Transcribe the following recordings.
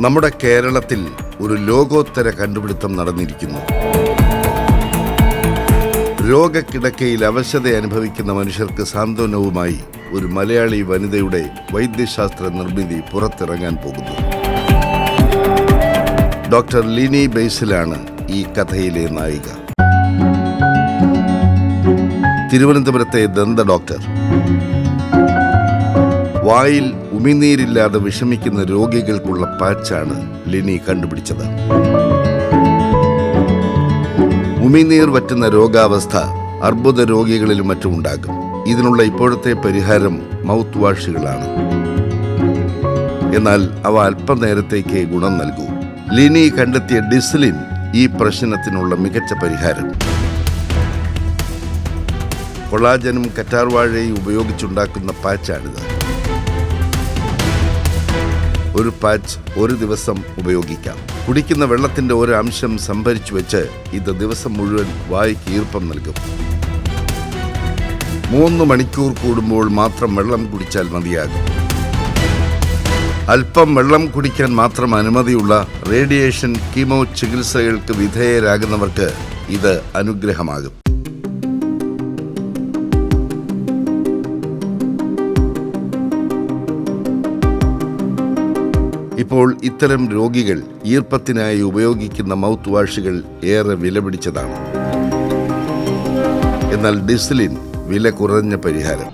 നമ്മുടെ കേരളത്തിൽ ഒരു ലോകോത്തര കണ്ടുപിടുത്തം നടന്നിരിക്കുന്നു. രോഗക്കിടക്കയിൽ അവശത അനുഭവിക്കുന്ന മനുഷ്യർക്ക് സാന്ത്വനവുമായി ഒരു മലയാളി വനിതയുടെ വൈദ്യശാസ്ത്ര നിർമ്മിതി പുറത്തിറങ്ങാൻ പോകുന്നു. ഡോക്ടർ ലിനി ബേസിലാണ് ഈ കഥയിലെ നായിക. തിരുവനന്തപുരത്തെ ദന്ത ഡോക്ടർ. വായിൽ ഉമിനീരില്ലാതെ വിഷമിക്കുന്ന രോഗികൾക്കുള്ള പാച്ചാണ് ലിനി കണ്ടുപിടിച്ചത്. ഉമിനീർ വറ്റുന്ന രോഗാവസ്ഥ അർബുദ രോഗികളിലും മറ്റും ഉണ്ടാകും. ഇതിനുള്ള ഇപ്പോഴത്തെ പരിഹാരം മൗത്ത് വാഷുകളാണ് എന്നാൽ അവ അല്പനേരത്തേക്ക് ഗുണം നൽകൂ. ലിനി കണ്ടെത്തിയ ഡിസ്ലിൻ ഈ പ്രശ്നത്തിനുള്ള മികച്ച പരിഹാരം. കൊളാജനും കറ്റാർവാഴയും ഉപയോഗിച്ചുണ്ടാക്കുന്ന പാച്ചാണിത്. ഒരു പാച്ച് ഒരു ദിവസം ഉപയോഗിക്കാം. കുടിക്കുന്ന വെള്ളത്തിന്റെ ഒരു അംശം സംഭരിച്ചു വെച്ച് ഇത് ദിവസം മുഴുവൻ വായ്ക്ക് ഈർപ്പം നൽകും. മൂന്ന് മണിക്കൂർ കൂടുമ്പോൾ മാത്രം വെള്ളം കുടിച്ചാൽ മതിയാകും. അല്പം വെള്ളം കുടിക്കാൻ മാത്രം അനുമതിയുള്ള റേഡിയേഷൻ കീമോ ചികിത്സകൾക്ക് വിധേയരാകുന്നവർക്ക് ഇത് അനുഗ്രഹമാകും. ഇപ്പോൾ ഇത്തരം രോഗികൾ ഈർപ്പത്തിനായി ഉപയോഗിക്കുന്ന മൗത്ത് വാഷുകൾ ഏറെ വിലപിടിച്ചതാണ് എന്നാൽ ഡിസ്ലിൻ വില കുറഞ്ഞ പരിഹാരം.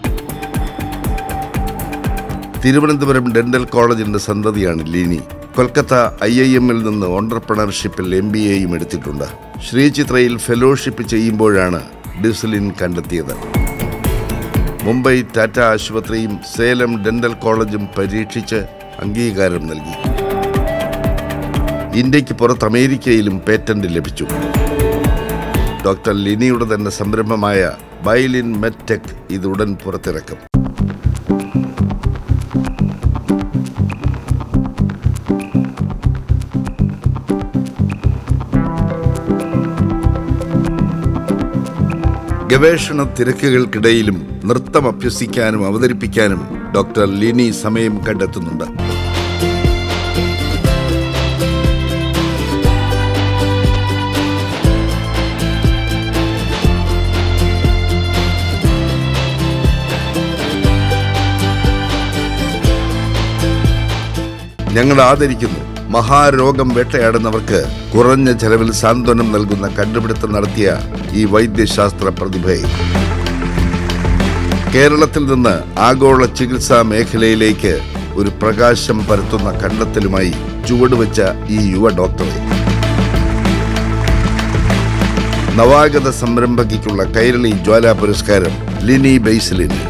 തിരുവനന്തപുരം ഡെന്റൽ കോളേജിന്റെ സന്തതിയാണ് ലീനി. കൊൽക്കത്ത ഐ ഐ എമ്മിൽ നിന്ന് ഓണ്ടർപ്രണർഷിപ്പിൽ എം ബി എയും എടുത്തിട്ടുണ്ട്. ശ്രീചിത്രയിൽ ഫെലോഷിപ്പ് ചെയ്യുമ്പോഴാണ് ഡിസ്ലിൻ കണ്ടെത്തിയത്. മുംബൈ ടാറ്റ ആശുപത്രിയും സേലം ഡെന്റൽ കോളേജും പരീക്ഷിച്ച് അംഗീകാരം നൽകി. ഇന്ത്യയ്ക്ക് പുറത്ത് അമേരിക്കയിലും പേറ്റന്റ് ലഭിച്ചു. ഡോക്ടർ ലിനിയുടെ തന്നെ സംരംഭമായ ബൈലിൻ മെറ്റെക് ഇത് ഉടൻ പുറത്തിറക്കും. ഗവേഷണ തിരക്കുകൾക്കിടയിലും നൃത്തം അഭ്യസിക്കാനും അവതരിപ്പിക്കാനും ഡോക്ടർ ലിനി സമയം കണ്ടെത്തുന്നുണ്ട്. ഞങ്ങൾ ആദരിക്കുന്നു. മഹാരോഗം വേട്ടയാടുന്നവർക്ക് കുറഞ്ഞ ചെലവിൽ സാന്ത്വനം നൽകുന്ന കണ്ടുപിടുത്തം നടത്തിയ ഈ വൈദ്യശാസ്ത്ര പ്രതിഭയെ. കേരളത്തിൽ നിന്ന് ആഗോള ചികിത്സാ മേഖലയിലേക്ക് ഒരു പ്രകാശം പരത്തുന്ന കണ്ടെത്തലുമായി ചുവടുവെച്ച ഈ യുവ ഡോക്ടറെ. നവാഗത സംരംഭകയ്ക്കുള്ള കൈരളി ജ്വാല പുരസ്കാരം ലിനി ബെയ്സലിന്